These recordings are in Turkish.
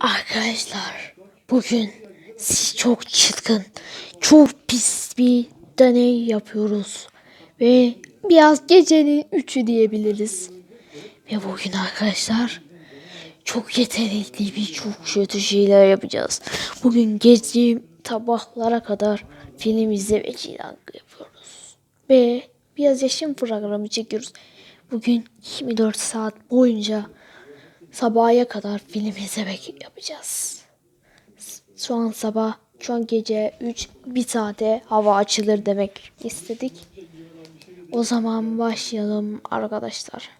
Arkadaşlar bugün siz çok çılgın, çok pis bir deney yapıyoruz. Ve biraz gecenin üçü diyebiliriz. Ve bugün arkadaşlar çok yetenekli bir çok kötü şeyler yapacağız. Bugün gece sabahlara kadar film izle ve cilang yapıyoruz. Ve biraz yaşam programı çekiyoruz. Bugün 24 saat boyunca sabaha kadar film izlemek yapacağız. Şu an sabah, şu an gece 3, bir saate hava açılır demek istedik. O zaman başlayalım arkadaşlar.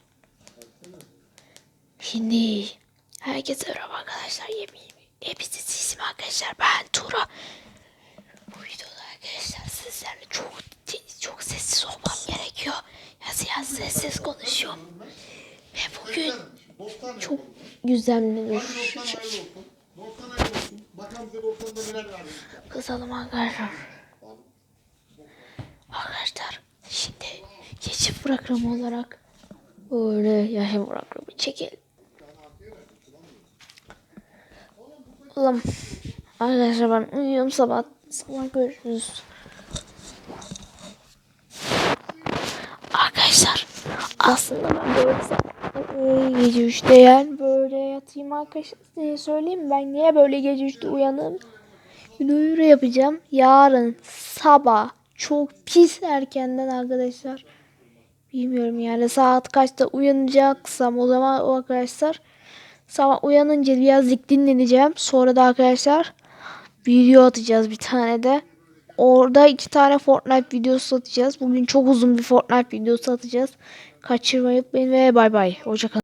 Şimdi herkese merhaba arkadaşlar. Yemin hepsi sizim arkadaşlar. Ben Tura. Bu videoda arkadaşlar sizlerle çok çok sessiz olmam gerekiyor. Yaz sessiz konuşuyorum. Ve bugün çok güzel bir Volkan hayırlı olsun. Bakalım bize Volkan'da neler var. kızalım arkadaşlar. Arkadaşlar şimdi geçim programı olarak böyle yaşam programı çekelim. Oğlum arkadaşlar ben uyuyorum sabah sabah görüşürüz. Arkadaşlar aslında ben böyle sabah- gece üçte yani böyle yatayım arkadaşlar size söyleyeyim ben niye böyle gece üçte uyanım? Duyuru yapacağım. Yarın sabah çok pis erkenden arkadaşlar. Bilmiyorum yani saat kaçta uyanacaksam o zaman o arkadaşlar sabah uyanınca birazcık dinleneceğim. Sonra da arkadaşlar video atacağız bir tane de. Orada iki tane Fortnite videosu atacağız. Bugün çok uzun bir Fortnite videosu atacağız. Kaçırmayıp beni ve bay bay. Hoşçakalın.